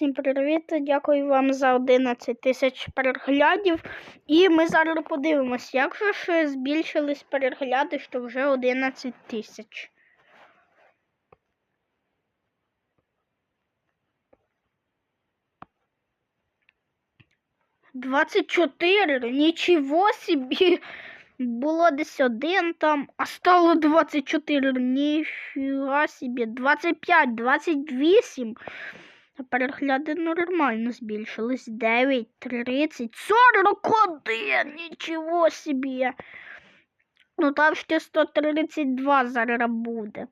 Всім привіт! Дякую вам за 11 тисяч переглядів. І ми зараз подивимось, як же ж збільшились перегляди, що вже 11 тисяч. Двадцять чотири, нічого собі. Було десь один там, а стало 24. Ніфіга собі. 25, 28. Перегляди нормально збільшились. 9, 30, 41. Нічого собі. Ну там ще 132 зараз буде.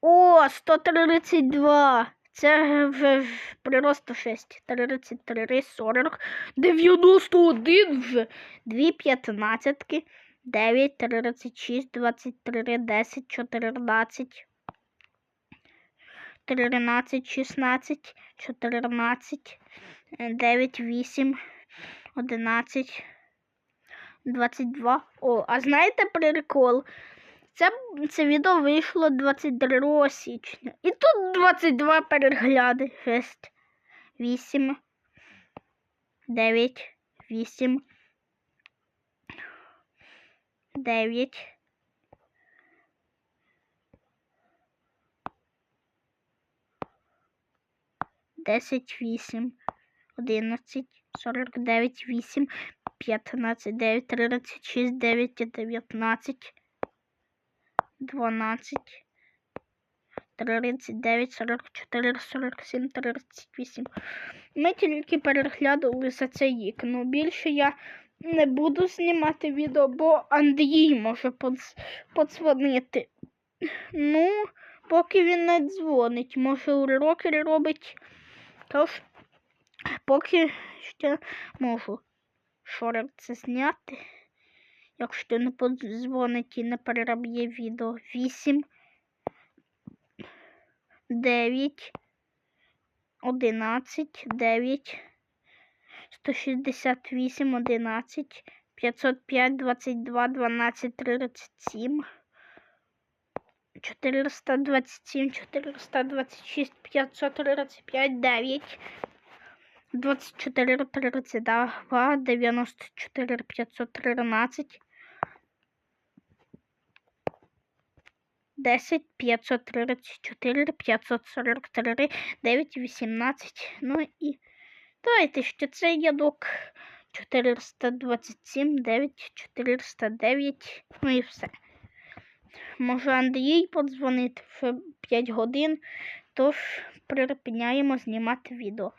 О, 132. Це вже ж прирост 6. 33, 40, 91 вже. Дві п'ятнадцятки. 9, 36, 23, 10, 14. 13, 16, 14, 9, 8, 11, 22. О, а знаєте прикол? Це, це відео вийшло 22 січня. І тут 22 перегляди. 6, 8, 9, 8, 9, 10, 8, 11, 49, 8, 15, 9, 36, 9, 19, 12, 39, 44, 47, 38. Ми тільки переглядали за цей рік. Ну, більше я не буду знімати відео, бо Андрій може подзвонити. Ну, поки він не дзвонить, може уроки робить. Тож, поки ще можу шорик це зняти. Якщо не подзвонить і не перероб'є відео. 8, 9, 11, 9, 168, 11, 505, 22, 12, 37, 427, 426, 535, 9, 24, 32, 94, 513, 10, 534, 543, 9, 18. Ну і давайте ще цей рядок 427, 9, 409, ну і все. Може Андрій подзвонити в 5 годин, тож припиняємо знімати відео.